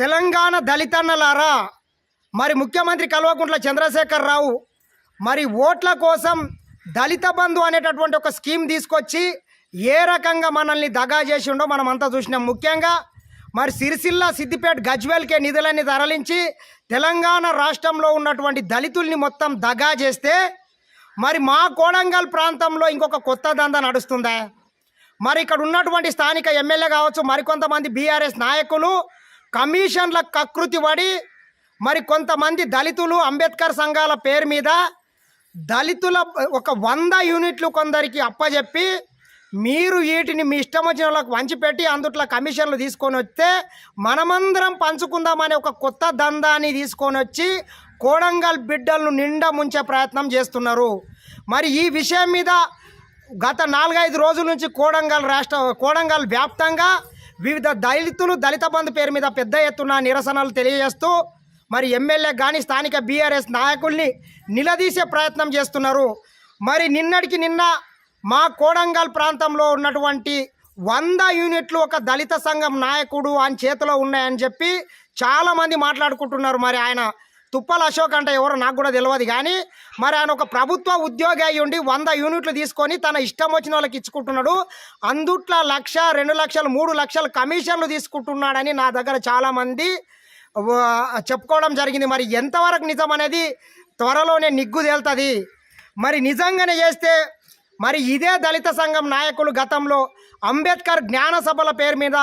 తెలంగాణ దళితన్నలారా? మరి ముఖ్యమంత్రి కల్వకుంట్ల చంద్రశేఖర్ రావు మరి ఓట్ల కోసం దళిత బంధు అనేటటువంటి ఒక స్కీమ్ తీసుకొచ్చి ఏ రకంగా మనల్ని దగా చేసి ఉండో మనం అంతా చూసినాం. ముఖ్యంగా మరి సిరిసిల్ల సిద్దిపేట గజ్వేల్కే నిధులన్నీ తరలించి తెలంగాణ రాష్ట్రంలో ఉన్నటువంటి దళితుల్ని మొత్తం దగా చేస్తే మరి మా కోడంగల్ ప్రాంతంలో ఇంకొక కొత్త దందా నడుస్తుందా? మరి ఇక్కడ ఉన్నటువంటి స్థానిక ఎమ్మెల్యే కావచ్చు మరికొంతమంది బీఆర్ఎస్ నాయకులు కమిషన్ల కకృతి పడి మరి కొంతమంది దళితులు అంబేద్కర్ సంఘాల పేరు మీద దళితుల ఒక వంద యూనిట్లు కొందరికి అప్పజెప్పి మీరు వీటిని మీ ఇష్టం వచ్చిన వాళ్ళకి వంచిపెట్టి అందుట్లో కమిషన్లు తీసుకొని వస్తే మనమందరం పంచుకుందామనే ఒక కొత్త దందాన్ని తీసుకొని వచ్చి కోడంగల్ బిడ్డలను నిండా ముంచే ప్రయత్నం చేస్తున్నారు. మరి ఈ విషయం మీద గత నాలుగైదు రోజుల నుంచి కోడంగల్ రాష్ట్ర కోడంగల్ వ్యాప్తంగా వివిధ దళితులు దళిత బంధు పేరు మీద పెద్ద ఎత్తున నిరసనలు తెలియజేస్తూ మరి ఎమ్మెల్యే కానీ స్థానిక బీఆర్ఎస్ నాయకుల్ని నిలదీసే ప్రయత్నం చేస్తున్నారు. మరి నిన్నటికి నిన్న మా కోడంగల్ ప్రాంతంలో ఉన్నటువంటి వంద యూనిట్లు ఒక దళిత సంఘం నాయకుడు ఆయన చేతిలో ఉన్నాయని చెప్పి చాలామంది మాట్లాడుకుంటున్నారు. మరి ఆయన తుప్పల అశోక్ అంటే ఎవరో నాకు కూడా తెలియదు కానీ మరి ఆయన ఒక ప్రభుత్వ ఉద్యోగి అయి ఉండి వంద యూనిట్లు తీసుకొని తన ఇష్టం వచ్చిన వాళ్ళకి ఇచ్చుకుంటున్నాడు. అందుట్లో లక్ష రెండు లక్షలు మూడు లక్షలు కమిషన్లు తీసుకుంటున్నాడని నా దగ్గర చాలామంది చెప్పుకోవడం జరిగింది. మరి ఎంతవరకు నిజం అనేది త్వరలోనే నిగ్గు తేలుతుంది. మరి నిజంగానే చేస్తే మరి ఇదే దళిత సంఘం నాయకులు గతంలో అంబేద్కర్ జ్ఞాన సభల పేరు మీద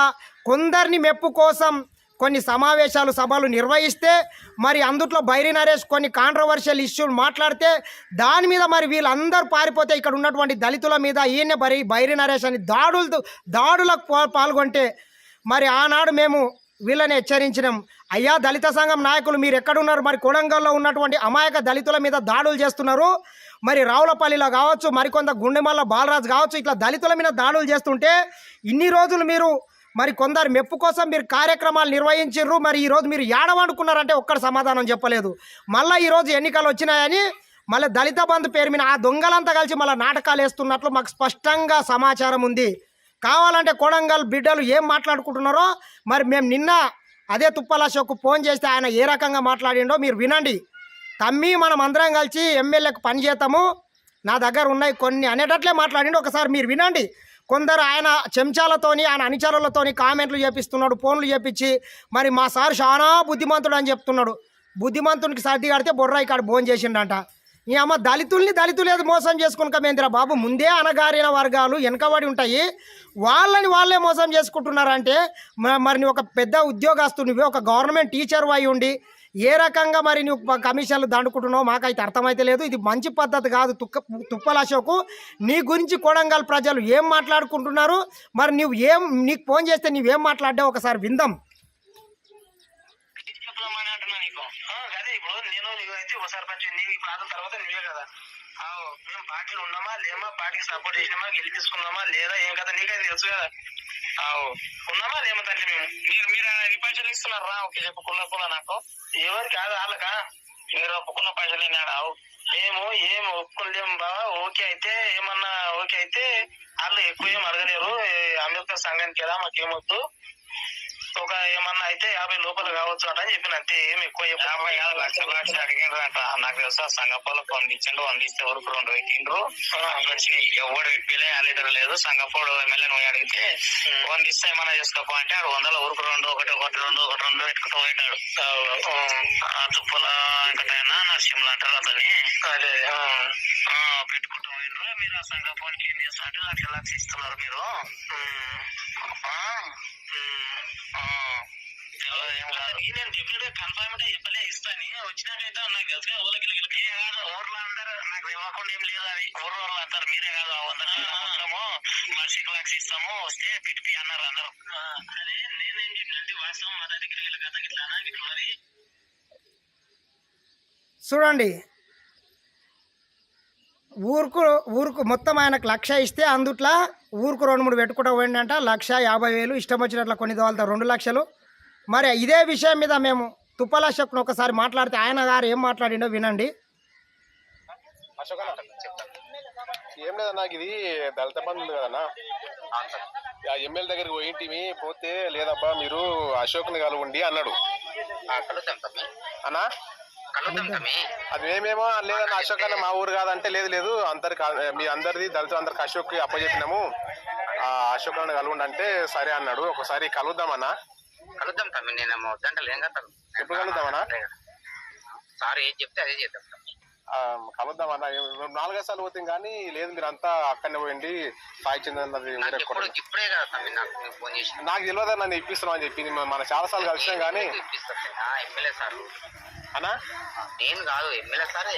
కొందరిని మెప్పు కోసం కొన్ని సమావేశాలు సభలు నిర్వహిస్తే మరి అందుట్లో బైరి నరేష్ కొన్ని కాంట్రవర్షియల్ ఇష్యూలు మాట్లాడితే దాని మీద మరి వీళ్ళందరూ పారిపోతే ఇక్కడ ఉన్నటువంటి దళితుల మీద ఈయన బరి బైరి నరేష్ అని దాడులు దాడులకు పాల్గొంటే మరి ఆనాడు మేము వీళ్ళని హెచ్చరించినాం. అయ్యా దళిత సంఘం నాయకులు మీరు ఎక్కడున్నారు? మరి కొడంగల్లో ఉన్నటువంటి అమాయక దళితుల మీద దాడులు చేస్తున్నారు. మరి రావులపల్లిలో కావచ్చు మరికొంత గుండెమల్ల బాలరాజు కావచ్చు ఇట్లా దళితుల మీద దాడులు చేస్తుంటే ఇన్ని రోజులు మీరు మరి కొందరు మెప్పు కోసం మీరు కార్యక్రమాలు నిర్వహించారు మరి ఈరోజు మీరు ఏడవనుకున్నారంటే ఒక్కడు సమాధానం చెప్పలేదు. మళ్ళీ ఈరోజు ఎన్నికలు వచ్చినాయని మళ్ళీ దళిత బంధు పేరు మీద ఆ దొంగలంతా కలిసి మళ్ళీ నాటకాలు వేస్తున్నట్లు మాకు స్పష్టంగా సమాచారం ఉంది. కావాలంటే కొడంగల్ బిడ్డలు ఏం మాట్లాడుకుంటున్నారో మరి మేము నిన్న అదే తుప్పల షోకు ఫోన్ చేస్తే ఆయన ఏ రకంగా మాట్లాడిండో మీరు వినండి. తమ్మి మనం అందరం కలిసి ఎమ్మెల్యేకు పని చేస్తాము. నా దగ్గర ఉన్నాయి కొన్ని అనేటట్లే మాట్లాడిండు. ఒకసారి మీరు వినండి. కొందరు ఆయన చెంచాలతోని ఆయన అనుచరులతోని కామెంట్లు చేపిస్తున్నాడు ఫోన్లు చేపించి మరి మా సార్ చాలా బుద్ధిమంతుడు అని చెప్తున్నాడు. బుద్ధిమంతునికి సర్ది కడితే బొర్రా ఇక్కడ భోజనం చేసిండంట ఈ అమ్మ దళితుల్ని దళితులు మోసం చేసుకుని కమేంద్ర బాబు ముందే అనగారిన వర్గాలు వెనకబడి ఉంటాయి. వాళ్ళని వాళ్ళే మోసం చేసుకుంటున్నారంటే మ- మరి ఒక పెద్ద ఉద్యోగస్తు నువ్వే ఒక గవర్నమెంట్ టీచర్ అయి ఉండి ఏ రకంగా మరి నువ్వు కమిషన్లు దండుకుంటున్నావు మాకైతే అర్థమైతే లేదు. ఇది మంచి పద్ధతి కాదు. తుక్క తుప్పల అశోకు నీ గురించి కొడంగల్ ప్రజలు ఏం మాట్లాడుకుంటున్నారు? మరి నువ్వు ఏం నీకు ఫోన్ చేస్తే నువ్వేం మాట్లాడావు ఒకసారి విందాం. మేము పార్టీలు ఉన్నామా? లేమా? పార్టీకి సపోర్ట్ చేసినామా? గెలిపించుకున్నామా? లేదా ఏం కదా నీకైతే తెలుసు కదా. ఉన్నామా లేమా మేము? మీరు మీరు పైసలు ఇస్తున్నారు? రా ఓకే చెప్పు కుల్ల కుల్ల నాకు. ఎవరు కాదు వాళ్ళకా? మీరు ఒప్పుకున్న పైసలు నేను మేము ఏం ఒప్పుకోలేము బావా ఓకే అయితే ఏమన్నా ఓకే అయితే వాళ్ళు ఎక్కువ ఏం అడగలేరు. అంబేద్కర్ సంఘానికి కదా మాకేమొద్దు ఒక ఏమన్నా అయితే యాభై లోపల కావచ్చు అంట అని చెప్పిన అంతే ఏం ఎక్కువ యాభై కాదు లక్ష లక్ష అడిగిండ్రు అంట. నాకు తెలుసా సంగపోల పండించండు వండిస్తే వరకు రెండు పెట్టిండ్రు. మంచిగా ఎవడు పెట్టిలే ఆ లీటర్ లేదు సంగపోడు ఎమ్మెల్యే నువ్వు అడిగితే వండిస్తే ఏమన్నా చేసుకోపో అంటే ఆడు వందల ఊరుకు రెండు ఒకటి ఒకటి రెండు ఒకటి రెండు పెట్టుకుంటూ పోయినాడు ఆ తుప్పల వెంకటైనా నరసింహులు అంటారు అతని అదే పెట్టుకుంటూ పోయినరు మీరు ఆ సంగపోనికి ఏం చేస్తా అంటే లక్ష లక్ష ఇస్తున్నారు మీరు. నేను డెఫినెట్గా కన్ఫర్మ్ చెప్పలే ఇస్తాని. వచ్చినాకైతే నాకు గిలకి కాదు ఊర్లో అందరూ నాకు ఇవ్వకుండా ఏం లేదు అది. ఊరు వాళ్ళు అంటారు మీరే కాదు వంద మనిషికి ఇస్తాము వస్తే పిటిపి అన్నారు అందరూ. అదే నేనేం చెప్పినంటే వాస్తవం మా దగ్గర ఇట్లా ఇట్లా ఉన్నది చూడండి ఊరుకు ఊరుకు మొత్తం ఆయనకు లక్ష ఇస్తే అందుట్లో ఊరుకు రెండు మూడు పెట్టుకుంటూ పోయిందంట లక్ష యాభై వేలు ఇష్టం వచ్చినట్లు కొన్ని దోవలతో రెండు లక్షలు. మరి ఇదే విషయం మీద మేము తుప్పల అశోక్ను ఒకసారి మాట్లాడితే ఆయన గారు ఏం మాట్లాడిండో వినండి. ఏం లేదన్నా ఇది దళిత బంధు ఉంది కదన్నా. ఎమ్మెల్యే దగ్గరికి పోయింటిమి పోతే లేదబ్బా మీరు అశోక్ని కలవండి అన్నాడు. అన్నా? అది మేమేమో లేదన్న అశోక్ అన్న మా ఊరు కాదంటే లేదు లేదు. అందరికి మీ అందరిది దళితులు అందరికి అశోక్ అప్పచెప్పినాము. ఆ అశోక్ అన్న కలవండి అంటే సరే అన్నాడు. ఒకసారి కలుద్దామన్నా కలుద్దాం తమ్మి నేనేమో వద్దంటలే ఏం కదా ఎప్పుడు కలుద్దామన్నా సార్ ఏం చెప్తే అదే చేద్దాం కలుద్దామన్నా నాలుగైదు సార్లు పోతాం కానీ లేదు మీరు అంతా అక్కడనే పోయింది సాయి కదా తమ్మి నాకు తెలియదు నన్ను ఇప్పిస్తున్నాం అని చెప్పి. మన చాలా సార్లు కలిసినాం కానీ. MLA sir. అన్నా నేను కాదు ఎమ్మెల్యే సారే.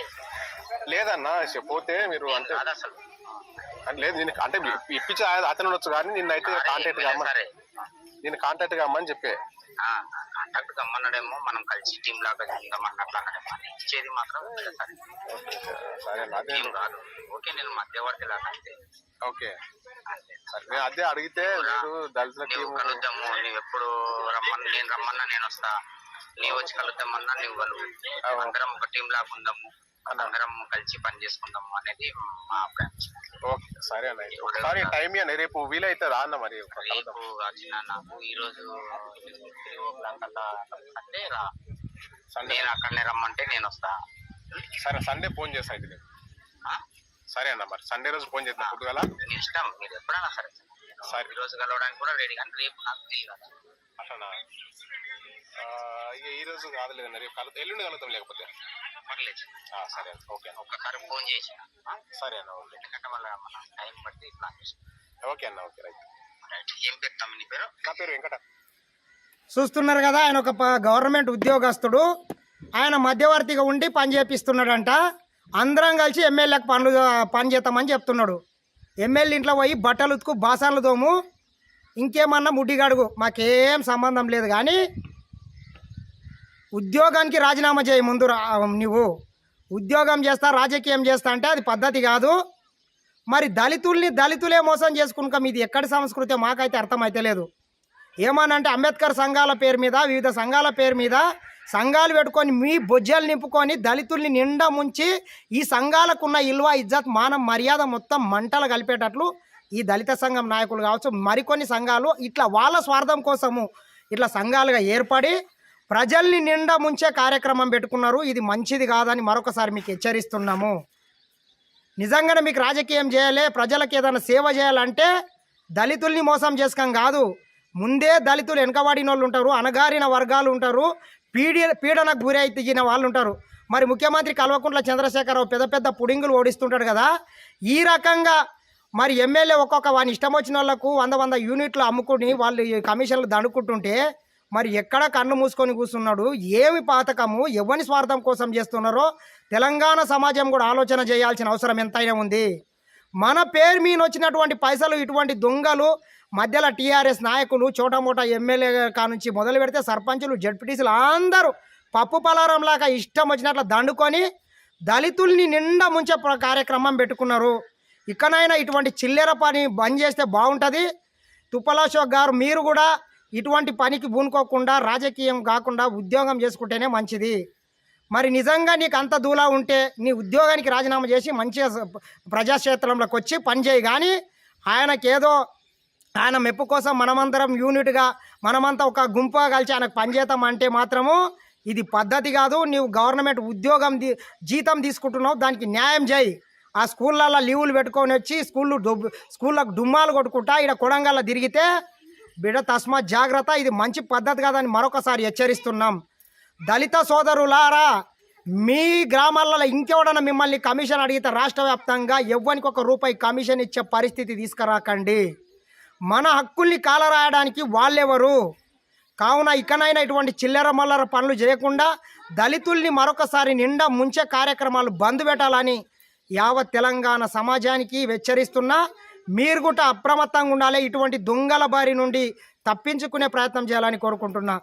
లేదన్నా పోతే మీరు అంటే అసలు. లేదు నేను అంటే ఇప్పించి అతను ఉండొచ్చు కానీ నిన్నైతే అదే కాంటాక్ట్ కమ్మని నేను కాంటాక్ట్ కమ్మని చెప్పే. కాంటాక్ట్ కమ్మన్నాడేమో మనం కలిసి టీం లాగా అన్నాడేమో అని ఇచ్చేది మాత్రం సారే. కాదు. ఓకే నేను మధ్యవర్తి లాగా అంతే. ఓకే. సరే నేను అదే అడిగితే మీరు దళితుల టీం నువ్వు ఎప్పుడు రమ్మని నేను రమ్మన్నా నేను వస్తా. నీవు వచ్చి కలుద్దామన్నా నువ్వు అవును. అందరం ఒక టీం లాగా ఉందాము. అందరం కలిసి పని చేసుకుందాము అనేది మా ప్లాన్ ఓకే సరే అన్న. ఒకసారి టైం ఇవ్వండి రేపు వీలైతే రా అన్న మరి. రేపు వచ్చిన నాకు ఈ రోజు త్రీ ఓ క్లాక్ అలా అంటే రా. సండే నేను అక్కడనే రమ్మంటే నేను వస్తా. సరే సండే ఫోన్ చేస్తా అయితే? సరే అన్న మరి. సండే రోజు ఫోన్ చేద్దాం. పొద్దుగల ఇష్టం. మీరు ఎప్పుడైనా సరే. సరే. ఈ రోజు కలవడానికి కూడా రెడీ కానీ రేపు నాకు తెలియదు. అట్లనా ఇక ఈ రోజు కాదులేదన్న రేపు ఎల్లుండి కలుద్దాం లేకపోతే? పర్లేదు. ఆ, సరే అన్న ఓకే. అన్న ఒక్కసారి ఫోన్ చేసి సరే అన్న ఓకే. ఎందుకంటే మళ్ళీ మన టైం బట్టి ప్లాన్ చేస్తాం. ఓకే అన్న ఓకే రైట్. రైట్. ఏం పెడతాం నీ పేరు? నా పేరు వెంకట. చూస్తున్నారు కదా ఆయన ఒక ప- గవర్నమెంట్ ఉద్యోగస్తుడు. ఆయన మధ్యవర్తిగా ఉండి పని చేపిస్తున్నాడంట. అందరం కలిసి ఎమ్మెల్యేకి పనులు పని చేద్దామని చెప్తున్నాడు. ఎమ్మెల్యే ఇంట్లో పోయి బట్టలు ఉతుకు బాసాలు తోము. ఇంకేమన్నా ముడ్డిగడుగు. మాకేం సంబంధం లేదు కానీ ఉద్యోగానికి రాజీనామా చేయి ముందు రా నువ్వు ఉద్యోగం చేస్తా రాజకీయం చేస్తా అంటే అది పద్ధతి కాదు. మరి దళితుల్ని దళితులే మోసం చేసుకున్నాక మీది ఎక్కడి సంస్కృతి మాకైతే అర్థమైతే లేదు. ఏమనంటే అంబేద్కర్ సంఘాల పేరు మీద వివిధ సంఘాల పేరు మీద సంఘాలు పెట్టుకొని మీ బొజ్జలు నింపుకొని దళితుల్ని నిండా ముంచి ఈ సంఘాలకున్న ఇల్వ ఇజ్జత్ మానం మర్యాద మొత్తం మంటలు కలిపేటట్లు ఈ దళిత సంఘం నాయకులు కావచ్చు మరికొన్ని సంఘాలు ఇట్లా వాళ్ళ స్వార్థం కోసము ఇట్లా సంఘాలుగా ఏర్పడి ప్రజల్ని నిండా ముంచే కార్యక్రమం పెట్టుకున్నారు. ఇది మంచిది కాదని మరొకసారి మీకు హెచ్చరిస్తున్నాము. నిజంగానే మీకు రాజకీయం చేయాలి ప్రజలకు ఏదైనా సేవ చేయాలంటే దళితుల్ని మోసం చేసుకోం కాదు. ముందే దళితులు వెనకబడిన వాళ్ళు ఉంటారు అణగారిన వర్గాలు ఉంటారు పీడి పీడనకు గురైన వాళ్ళు ఉంటారు మరి ముఖ్యమంత్రి కల్వకుంట్ల చంద్రశేఖరరావు పెద్ద పెద్ద పుడింగులు ఓడిస్తుంటాడు కదా ఈ రకంగా మరి ఎమ్మెల్యే ఒక్కొక్క వాని ఇష్టం వచ్చిన వాళ్ళకు వంద వంద యూనిట్లు అమ్ముకుని వాళ్ళు కమిషన్లు దండుకుంటుంటే మరి ఎక్కడ కన్ను మూసుకొని కూర్చున్నాడు ఏమి పాతకము ఎవరి స్వార్థం కోసం చేస్తున్నారో తెలంగాణ సమాజం కూడా ఆలోచన చేయాల్సిన అవసరం ఎంతైనా ఉంది. మన పేరు మీద వచ్చినటువంటి పైసలు ఇటువంటి దొంగలు మధ్యలో టీఆర్ఎస్ నాయకులు చోటమోటా ఎమ్మెల్యే కానుంచి మొదలు పెడితే సర్పంచులు జడ్పీటీసీలు అందరూ పప్పు పలారం లాగా ఇష్టం వచ్చినట్లు దండుకొని దళితుల్ని నిండా ముంచే కార్యక్రమం పెట్టుకున్నారు. ఇకనైనా ఇటువంటి చిల్లెర పని బంద్ చేస్తే బాగుంటుంది. తుప్పలాశోక్ గారు మీరు కూడా ఇటువంటి పనికి పూనుకోకుండా రాజకీయం కాకుండా ఉద్యోగం చేసుకుంటేనే మంచిది. మరి నిజంగా నీకు అంత దూలా ఉంటే నీ ఉద్యోగానికి రాజీనామా చేసి మంచిగా ప్రజాక్షేత్రంలోకి వచ్చి పనిచేయి కానీ ఆయనకేదో ఆయన మెప్పు కోసం మనమందరం యూనిట్గా మనమంతా ఒక గుంపుగా కలిసి ఆయనకు పనిచేద్దాం అంటే మాత్రము ఇది పద్ధతి కాదు. నీవు గవర్నమెంట్ ఉద్యోగం జీతం తీసుకుంటున్నావు దానికి న్యాయం చేయి. ఆ స్కూళ్ళల్లో లీవులు పెట్టుకొని వచ్చి స్కూళ్ళు డొబ్బు స్కూళ్ళకు డుమ్మాలు కొట్టుకుంటా ఇక్కడ కొడంగల్లో తిరిగితే బిడ తస్మాత్ జాగ్రత్త ఇది మంచి పద్ధతి కాదని మరొకసారి హెచ్చరిస్తున్నాం. దళిత సోదరులారా మీ గ్రామాలలో ఇంకెవడన్నా మిమ్మల్ని కమిషన్ అడిగితే రాష్ట్ర వ్యాప్తంగా ఎవ్వనికి ఒక రూపాయి కమిషన్ ఇచ్చే పరిస్థితి తీసుకురాకండి. మన హక్కుల్ని కాలరాయడానికి వాళ్ళెవరు? కావున ఇకనైనా ఇటువంటి చిల్లర మల్లర పనులు చేయకుండా దళితుల్ని మరొకసారి నిండా ముంచే కార్యక్రమాలు బంద్ పెట్టాలని యావత్ తెలంగాణ సమాజానికి హెచ్చరిస్తున్నా మీరు కూడా అప్రమత్తంగా ఉండాలి ఇటువంటి దొంగల బారి నుండి తప్పించుకునే ప్రయత్నం చేయాలని కోరుకుంటున్నా.